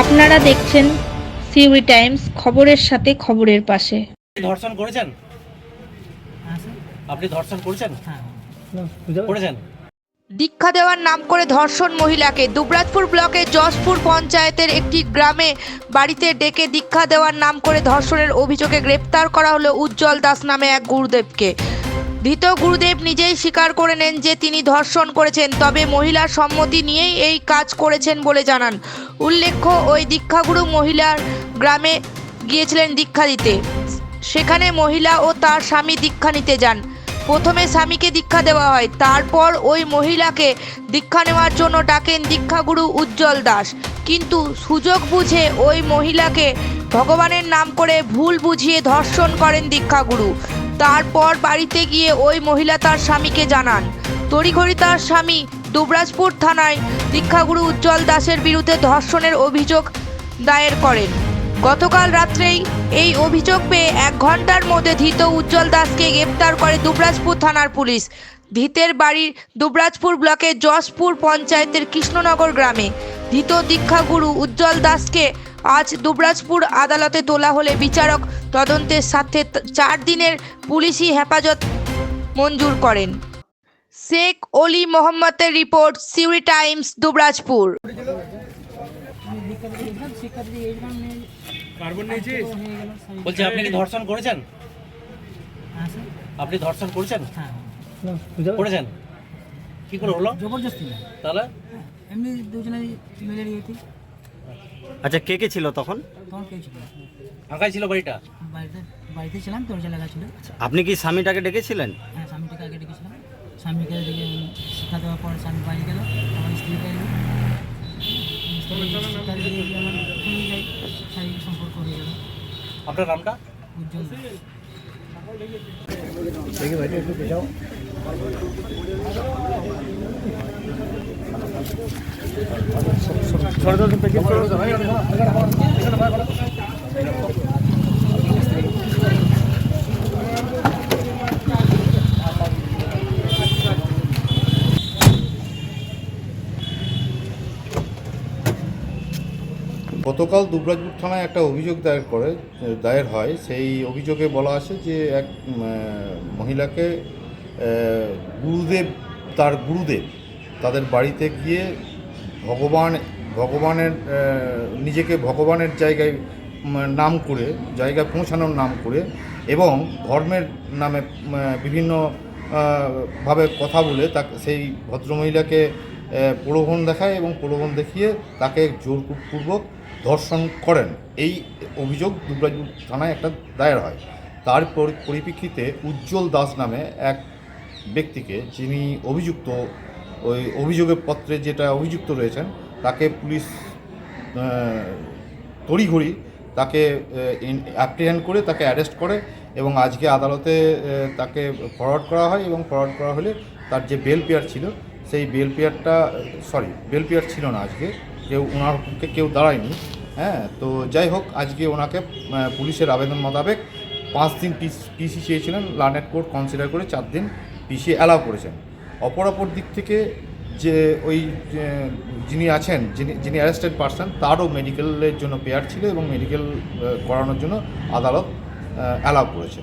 আপনারা দেখছেন সিউরি টাইমস খবরের সাথে খবরের পাশে। ধর্ষণ করেছেন? আপনি ধর্ষণ করেছেন? করেছেন? দীক্ষা দেওয়ার নাম করে ধর্ষণ মহিলাকে। দুবরাজপুর ব্লকের যশপুর পঞ্চায়েতের একটি গ্রামে বাড়িতে ডেকে দীক্ষা দেওয়ার নাম করে ধর্ষণের অভিযোগে গ্রেপ্তার করা হলো উজ্জ্বল দাস নামে এক গুরুদেবকে। ধৃত গুরুদেব নিজেই স্বীকার করে নেন যে তিনি ধর্ষণ করেছেন, তবে মহিলার সম্মতি নিয়েই এই কাজ করেছেন বলে জানান। উল্লেখ্য, ওই দীক্ষাগুরু মহিলার গ্রামে গিয়েছিলেন দীক্ষা দিতে। সেখানে মহিলা ও তার স্বামী দীক্ষা নিতে যান। প্রথমে স্বামীকে দীক্ষা দেওয়া হয়, তারপর ওই মহিলাকে দীক্ষা নেওয়ার জন্য ডাকেন দীক্ষাগুরু উজ্জ্বল দাস। কিন্তু সুযোগ বুঝে ওই মহিলাকে ভগবানের নাম করে ভুল বুঝিয়ে ধর্ষণ করেন দীক্ষাগুরু। তারপর বাড়িতে গিয়ে ওই মহিলা তার স্বামীকে জানান। তড়িঘড়ি তার স্বামী দুবরাজপুর থানায় দীক্ষাগুরু উজ্জ্বল দাসের বিরুদ্ধে ধর্ষণের অভিযোগ দায়ের করেন। গতকাল রাত্রেই এই অভিযোগ পেয়ে এক ঘণ্টার মধ্যে ধৃত উজ্জ্বল দাসকে গ্রেপ্তার করে দুবরাজপুর থানার পুলিশ। ধৃতের বাড়ির দুবরাজপুর ব্লকের যশপুর পঞ্চায়েতের কৃষ্ণনগর গ্রামে। ধৃত দীক্ষাগুরু উজ্জ্বল দাসকে আজ দুবরাজপুর আদালতে তোলা হলে বিচারক তদন্তের সাথে চার দিনের পুলিশি হেফাজত মঞ্জুর করেন। শেখ অলি মোহাম্মদের রিপোর্ট সিউরি টাইমস দুবরাজপুর। হয়ে বলছি আপনি কি ধর্ষণ করেছেন? হ্যাঁ আপনি ধর্ষণ করেছেন? হ্যাঁ করেছেন? কি করে হলো? জবরদস্তি তাহলে? হ্যাঁ, এমনি দুজনে মিলে আচ্ছা কে কে ছিল তখন? তখন কেউ ছিল না। ফাঁকাই ছিল বাড়িটা? বাড়িতে বাড়িতে ছিলাম দরজা লাগা ছিল। আপনি কি স্বামীটাকে ডেকেছিলেন? হ্যাঁ স্বামীটাকে আগে ডেকেছিলাম। স্বামীকে ডেকে শিক্ষা দেওয়ার পর স্বামী বাড়ি গেল আমার স্ত্রীকে এলো স্ত্রী শিক্ষা দিয়ে দিয়ে আমার হয়ে যায় শারীরিক সম্পর্ক হয়ে গেল। আপনার নামটা? উজ্জ্বল। দাস। গতকাল দুবরাজপুর থানায় একটা অভিযোগ দায়ের করে, দায়ের হয়। সেই অভিযোগে বলা আছে যে এক মহিলাকে গুরুদেব, তার গুরুদেব তাদের বাড়িতে গিয়ে ভগবান ভগবানের নিজেকে ভগবানের জায়গায় নাম করে, জায়গায় পৌঁছানোর নাম করে এবং ধর্মের নামে বিভিন্ন ভাবে কথা বলে তাকে, সেই ভদ্রমহিলাকে প্রলোভন দেখায় এবং প্রলোভন দেখিয়ে তাকে জোরপূর্বক ধর্ষণ করেন। এই অভিযোগ দুবরাজপুর থানায় একটা দায়ের হয়। তার পরিপ্রেক্ষিতে উজ্জ্বল দাস নামে এক ব্যক্তিকে যিনি অভিযুক্ত, ওই অভিযোগের পত্রে যেটা অভিযুক্ত রয়েছেন তাকে পুলিশ তড়িঘড়ি তাকে অ্যাপ্রিহেন্ড করে তাকে অ্যারেস্ট করে এবং আজকে আদালতে তাকে ফরওয়ার্ড করা হয় এবং ফরওয়ার্ড করা হলে তার যে বেল পেয়ার ছিল, সেই বেল পেয়ারটা সরি বেল পেয়ার ছিল না আজকে। কেউ ওনার পক্ষে কেউ দাঁড়ায়নি। হ্যাঁ তো যাই হোক, আজকে ওনাকে পুলিশের আবেদন মোতাবেক পাঁচ দিন পিসি চেয়েছিলেন লার্নেট কোর্ট কনসিডার করে চার দিন পিসি অ্যালাউ করেছেন। অপর অপর দিক থেকে যে ওই যিনি আছেন, যিনি যিনি অ্যারেস্টেড পার্সন তারও মেডিকেলের জন্য পেয়ার ছিল এবং মেডিকেল করানোর জন্য আদালত অ্যালাউ করেছে।